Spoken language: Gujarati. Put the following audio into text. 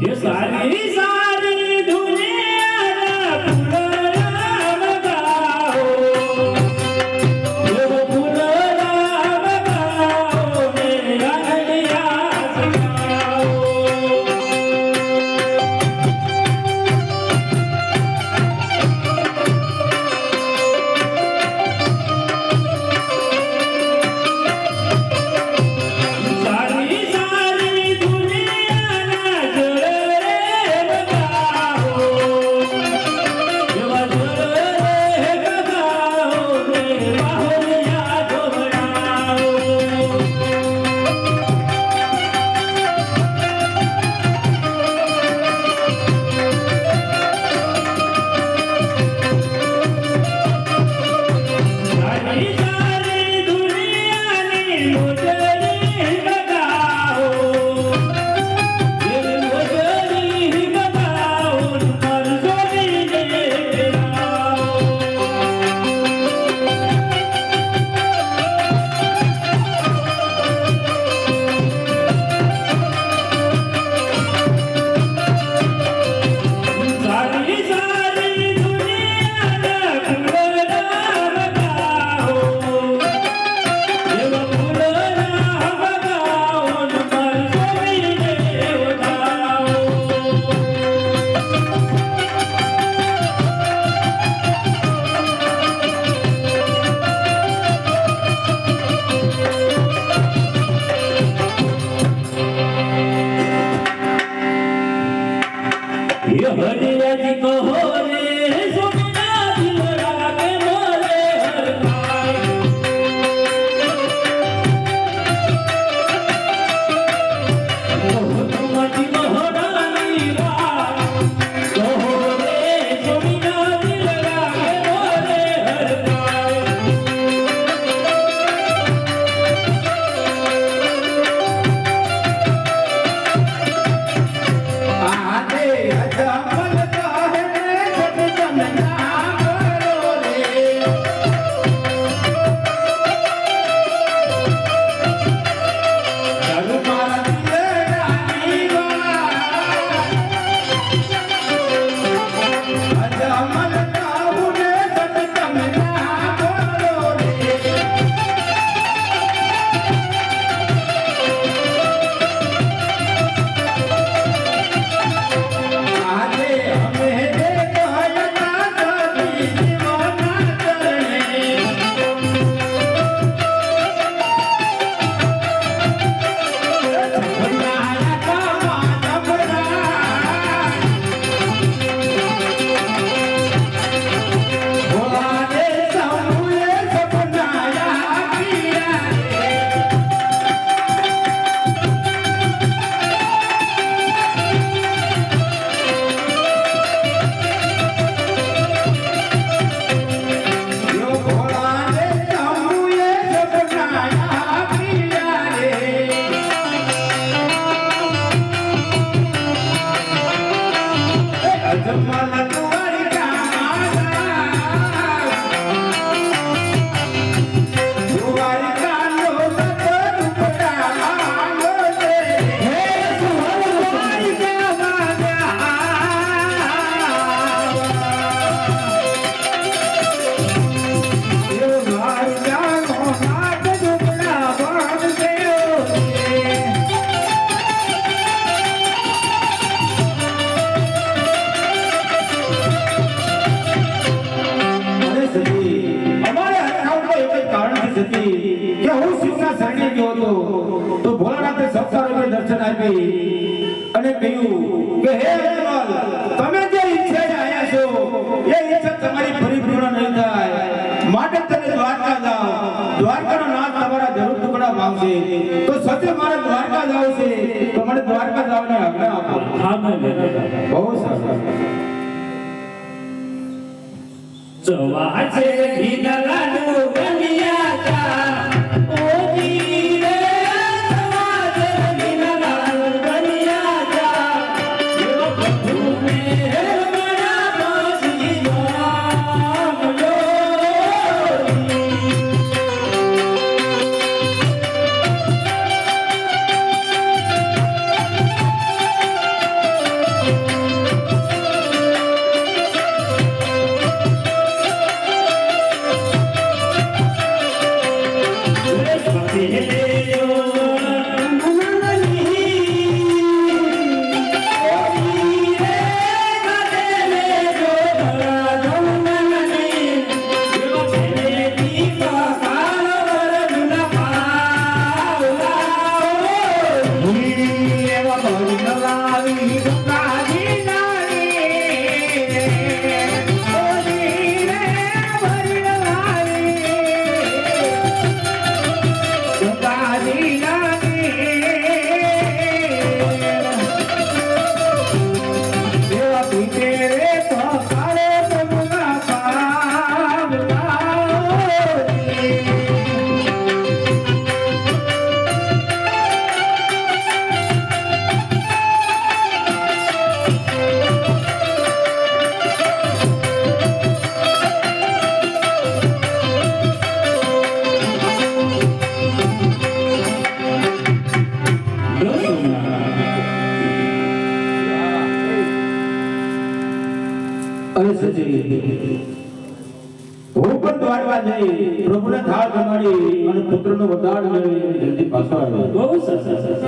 Isso, sabe. Ele. આપી અને કહ્યું કે હે અજમલ તમે જે ઈચ્છા આવ્યા છો એ ઈચ્છા તમારી પરિપૂર્ણ નહીં થાય. માટે તમે દ્વારકા જાઓ. દ્વારકાનો નાથ તમારા જરૂર ટુકડા માંગશે તો સત્ય મારે દ્વારકા જાવ છે તો મને દ્વારકા જવાની આજ્ઞા આપો. બહુ સરસ. જવા છે ભીના લાડુ Brasil. હું પણ દ્વારકા જઈ પ્રભુને થાળ જમાડી અને પુત્રનો નો વધારો જલ્દી પાછો આવ્યો. બહુ સરસ સરસ